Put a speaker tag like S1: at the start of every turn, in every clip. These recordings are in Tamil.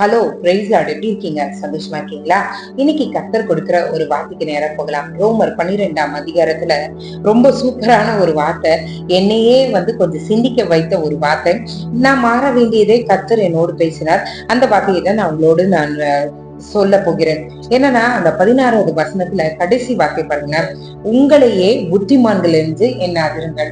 S1: ஹலோ பிரைஸ் எப்படி இருக்கீங்க? சந்தோஷமா இருக்கீங்களா? இன்னைக்கு கத்தர் கொடுக்கிற ஒரு வார்த்தைக்கு நேரம் போகலாம். ரோமர் பன்னிரெண்டாம் அதிகாரத்துல ரொம்ப சூப்பரான ஒரு வார்த்தை. என்னையே வந்து கொஞ்சம் சிந்திக்க வைத்த ஒரு வார்த்தை. நான் மாற வேண்டியதை கத்தர் என்னோடு பேசினார். அந்த வார்த்தையை தான் நான் உங்களோடு நான் சொல்ல போகிறேன். என்னன்னா அந்த பதினாறாவது வசனத்துல கடைசி வார்த்தை பாருங்க. உங்களையே புத்திமான்கள் என்று எண்ணாதிருங்கள்.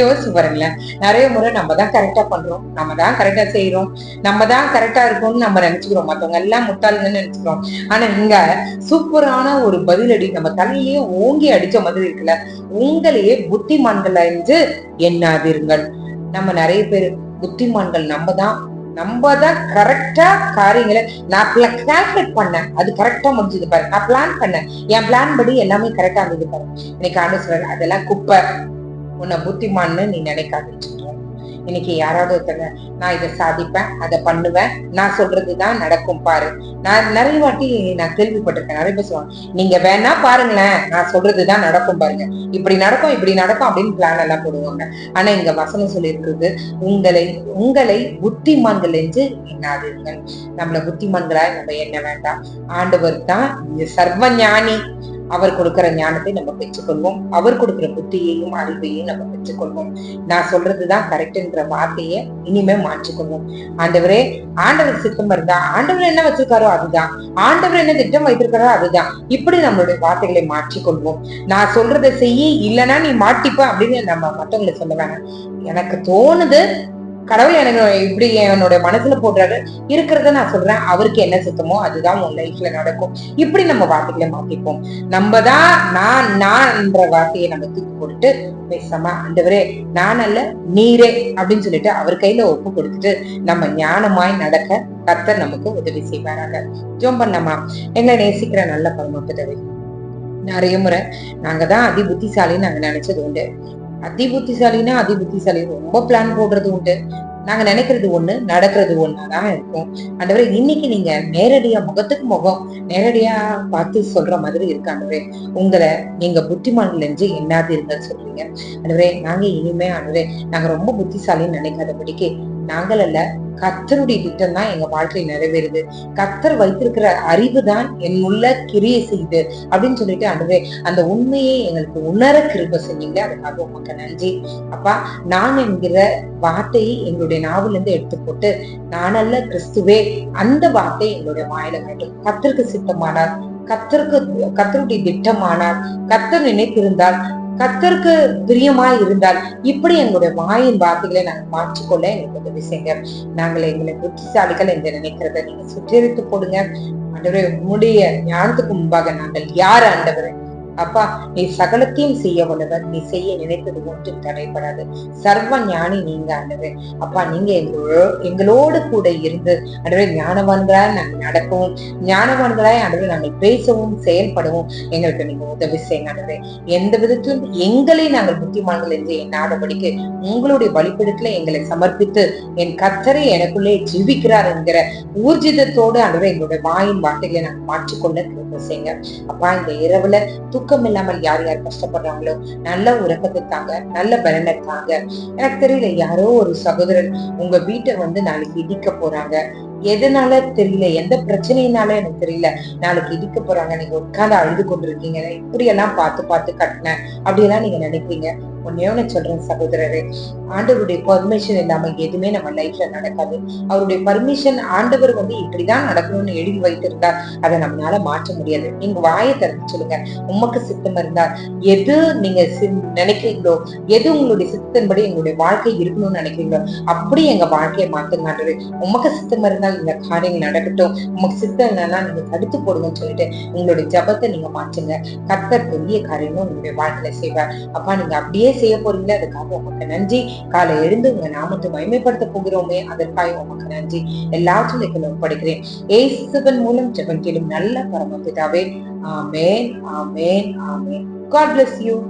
S1: யோசிச்சு பாருங்களேன். நிறைய முறை நம்ம தான் கரெக்டா பண்றோம். நம்ம தான் கரெக்டா செய்யறோம் நம்ம தான் கரெக்டா இருக்கோம்னு நம்ம நினைச்சுக்கிறோம். மத்தவங்க எல்லாம் முட்டாளுங்கன்னு நினைச்சுக்கிறோம். ஆனா இங்க சூப்பரான ஒரு பதிலடி நம்ம தலையிலேயே ஓங்கி அடிச்ச மாதிரி இருக்குல்ல. உங்களையே புத்திமான்கள் என்று எண்ணாதீர்கள். நம்ம நிறைய பேர் புத்திமான்கள் நம்ம தான். நம்ம தான் கரெக்டா காரியங்களை நான் கால்குலேட் பண்ணேன். அது கரெக்டா முடிஞ்சது பாரு. நான் பிளான் பண்ணேன். என் பிளான் படி எல்லாமே கரெக்டா இருந்தது பாரு. இன்னைக்கு ஆண்டு சொல்றேன் அதெல்லாம் குப்பை. உன்னை புத்திமான்னு நீ நினைக்காதுன்னு இன்னைக்கு யாராவது ஒருத்தங்க நான் இதை சாதிப்பேன் அதை பண்ணுவேன் நான் சொல்றதுதான் நடக்கும் பாரு. நான் நிறைய வாட்டி நான் கேள்விப்பட்டிருக்கேன். நிறைய பேர் சொல்லுவாங்க நீங்க வேணா பாருங்களேன் நான் சொல்றதுதான் நடக்கும் பாருங்க. இப்படி நடக்கும் இப்படி நடக்கும் அப்படின்னு பிளான் எல்லாம் போடுவாங்க. ஆனா இங்க வசனம் சொல்லியிருக்கிறது உங்களை உங்களை புத்திமான்கள் என்று எண்ணாதீர்கள். நம்மள புத்திமான்களா நம்ம என்ன வேண்டாம். ஆண்டவர் தான் சர்வ ஞானி அவர் கொடுக்கிற ஞானத்தை நம்ம பெற்றுக்கொள்வோம். அவர் கொடுக்கிற புத்தியையும் அறிவையும் நம்ம பெற்றுக்கொள்வோம். நான் சொல்றதுதான் கரெக்ட்ன்ற வார்த்தையை இனிமே மாற்றிக்கொள்வோம். ஆண்டவரே ஆண்டவர் சித்தம் இருந்தா ஆண்டவர் என்ன வச்சிருக்காரோ அதுதான். ஆண்டவர் என்ன திட்டம் வைத்திருக்காரோ அதுதான். இப்படி நம்மளுடைய வார்த்தைகளை மாற்றிக்கொள்வோம். நான் சொல்றதை செய்ய இல்லைன்னா நீ மாட்டிப்ப அப்படின்னு நம்ம மற்றவங்களை சொல்ல வேணாம். எனக்கு தோணுது கடவுள் எனக்கு இப்படி என்னோட மனசுல போடுறாரு. இருக்கிறத நான் சொல்றேன். அவருக்கு என்ன சுத்தமோ அதுதான் உன் லைஃப்ல நடக்கும். இப்படி நம்ம வார்த்தைகளை மாத்திப்போம். நம்ம தான் நான் நான்ன்ற வார்த்தையை நம்ம தூக்கி போட்டுட்டு பேசாம ஆண்டவரே நான் அல்ல நீரே அப்படின்னு சொல்லிட்டு அவர் கையில ஒப்பு கொடுத்துட்டு நம்ம ஞானமாய் நடக்க கர்த்தர் நமக்கு உதவி செய்வாராங்க ஜோம் பண்ணமா எங்களை நேசிக்கிற நல்ல பரமபிதவை நிறைய முறை நாங்க தான் அதி புத்திசாலின்னு நாங்க நினைச்சது உண்டு. அதி புத்திசாலினா அதி புத்திசாலி ரொம்ப பிளான் போடுறது உண்டு. நாங்க நினைக்கிறது ஒண்ணு நடக்கிறது ஒண்ணாதான் இருக்கும். ஆண்டவரே இன்னைக்கு நீங்க நேரடியா முகத்துக்கு முகம் நேரடியா பார்த்து சொல்ற மாதிரி இருக்கு ஆண்டவரே. உங்களை நீங்க புத்திமான்கள் என்று எண்ணாதீர்கள் சொல்றீங்க. ஆண்டவரே நாங்க இனிமே ஆண்டவரே நாங்க ரொம்ப புத்திசாலின்னு நினைக்காதபடிக்கு நாங்கள் அல்ல கத்தருடைய திட்டம் தான் எங்க வாழ்க்கை நிறைவேறுது. கத்தர் வைத்திருக்கிற அறிவு தான் என் உள்ள கிரியை செய்யுது அப்படின்னு சொல்லிட்டு அன்றுவே அந்த உண்மையை எங்களுக்கு உணர கிருப செஞ்சீங்க அதுக்காக உமக்கு நன்றி. அப்பா நான் என்கிற வார்த்தையை எங்களுடைய நாவில இருந்து எடுத்து போட்டு நானல்ல கிறிஸ்துவே அந்த வார்த்தை எங்களுடைய வாயில கட்டும் கத்தருக்கு சித்தமானார். கத்தருக்கு கத்தருடைய திட்டமானார். கத்தர் நினைத்திருந்தால் கத்தருக்கு பிரியமாய் இருந்தால் இப்படி எங்களுடைய வாயின் வார்த்தைகளை நாங்கள் மாற்றிக்கொள்ள எங்களுக்கு உதவி செய்யுங்க. நாங்கள் எங்களை புத்திசாலிகள் என்று நினைக்கிறத நீங்க சுற்றறித்து போடுங்க. ஆண்டவரே உங்களுடைய ஞானத்துக்கு முன்பாக நாங்கள் யார் ஆண்டவரே? அப்பா நீ சகலத்தையும் செய்ய வல்லவர். நீ செய்ய நினைத்தது ஒன்றும் தடைபடாது. சர்வ ஞானி நீங்க ஆண்டவர். அப்பா நீங்க எங்களோ எங்களோடு கூட இருந்து ஆண்டவரே ஞானவான்களாய் நாங்கள் நடக்கவும் ஞானவான்களாய் ஆண்டவரே நாங்கள் பேசவும் செயல்படவும் எங்களுக்கு நீங்க உதவி செய்யுங்க ஆண்டவர். எந்த விதத்திலும் எங்களை நாங்கள் புத்திமான்கள் என்று எண்ணாதபடிக்கு உங்களுடைய வழிபடத்துல எங்களை சமர்ப்பித்து என் கத்தரை எனக்குள்ளே ஜீவிக்கிறார் என்கிற ஊர்ஜிதத்தோடு ஆண்டவரே எங்களுடைய வாயின் வார்த்தைகளை நாங்கள் மாற்றிக்கொள்ள செய்யுங்க. அப்பா இந்த இரவுல தூக்கம் இல்லாமல் யார் யார் கஷ்டப்படுறாங்களோ நல்ல உறக்கத்தை தாங்க நல்ல பலனை தாங்க எனக்கு தெரியல யாரோ ஒரு சகோதரன் உங்க வீட்டை வந்து நாளைக்கு இடிக்க போறாங்க. எதனால தெரியல? எந்த பிரச்சனையினால எனக்கு தெரியல. நாளைக்கு இடிக்க போறாங்க. நீங்க உட்கார்ந்து அழுது கொண்டிருக்கீங்க. இப்படி எல்லாம் பார்த்து பார்த்து கட்டினேன். அப்படியெல்லாம் நீங்க நினைக்கிறீங்க ஒன்னே ஒண்ணு சொல்றேன் சகோதரரே. ஆண்டவருடைய பர்மிஷன் இல்லாம எதுவுமே நம்ம லைஃப்ல நடக்காது. அவருடைய பர்மிஷன் ஆண்டவர் வந்து இப்படிதான் நடக்கணும்னு எழுதி வைத்திருந்தார். அதை நம்மளால மாற்ற முடியாது. நீங்க வாயை திறந்து சொல்லுங்க. உமக்கு சித்தம் இருந்தால் எது நீங்க நினைக்கிறீங்களோ எது உங்களுடைய சித்தன்படி எங்களுடைய வாழ்க்கை இருக்கணும்னு நினைக்கிறீங்களோ அப்படி எங்க வாழ்க்கையை மாத்துங்க ஆண்டவரே. உமக்கு சித்தம் இருந்தால் இந்த காரியங்கள் நடக்கட்டும். உமக்கு சித்தம் இல்லைன்னா நீங்க தடுத்து போடுங்கன்னு சொல்லிட்டு உங்களுடைய ஜபத்தை நீங்க மாற்றுங்க. கர்த்தர் பெரிய காரியமும் உங்களுடைய வாழ்க்கையில செய்வார். அப்பா நீங்க அப்படியே செய்ய போறீங்களே? அதுக்காக உமக்கு நன்றி. காலை எழுந்து உங்க நாமத்தை மகிமைப்படுத்த போகிறோமே. அதற்காக உமக்கு நன்றி. எல்லாத்தையும் ஒப்படைக்கிறேன். ஏசுவன் மூலம் ஜெபம் கேளும் நல்ல பரமபிதாவே. ஆமேன். ஆமேன். ஆமேன். God bless you